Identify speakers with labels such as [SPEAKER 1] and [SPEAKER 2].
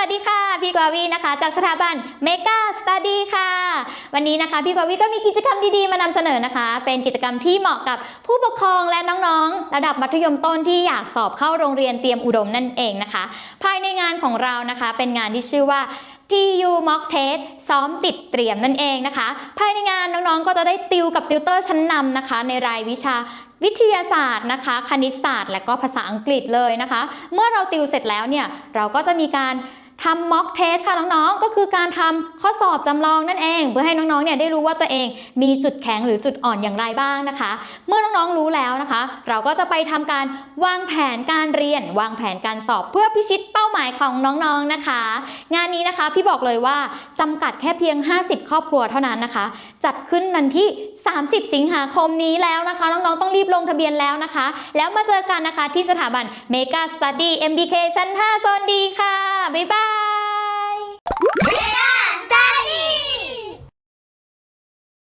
[SPEAKER 1] วัสดีค่ะ พี่กวาวีนะคะ จากสถาบันเมกาสต u ดี้ค่ะ วันนี้นะคะ พี่กวาวีก็มีกิจกรรมดีๆ มานำเสนอนะคะ เป็นกิจกรรมที่เหมาะกับผู้ปกครองและน้องๆ ระดับมัธยมต้นที่อยากสอบเข้าโรงเรียนเตรียมอุดมนั่นเองนะคะ ภายในงานของเรานะคะ เป็นงานที่ชื่อว่า TU Mock Test ซ้อมติดเตรียมนั่นเองนะคะ ภายในงานน้องๆ ก็จะได้ติวกับติวเตอร์ชั้นนำนะคะ ในรายวิชาวิทยาศาสตร์นะคะ คณิตศาสตร์ และก็ภาษาอังกฤษเลยนะคะ เมื่อเราติวเสร็จแล้วเนี่ย เราก็จะมีการ ทำ mock test ค่ะน้องๆ ก็คือการทำข้อสอบจำลองนั่นเอง เพื่อให้น้องๆ เนี่ยได้รู้ว่าตัวเองมีจุดแข็งหรือจุดอ่อนอย่างไรบ้างนะคะ เมื่อน้องๆ รู้แล้วนะคะ เราก็จะไปทำการวางแผนการเรียน วางแผนการสอบเพื่อพิชิตเป้าหมายของน้องๆ นะคะ งานนี้นะคะพี่บอกเลยว่าจำกัดแค่เพียง 50 ครอบครัวเท่านั้นนะคะ จัดขึ้นวันที่ 30 สิงหาคมนี้แล้วนะคะ น้องๆ ต้องรีบลงทะเบียนแล้วนะคะ แล้วมาเจอกันนะคะที่สถาบัน Mega Study MBK ชั้น 5 โซนดีค่ะ บ๊ายบาย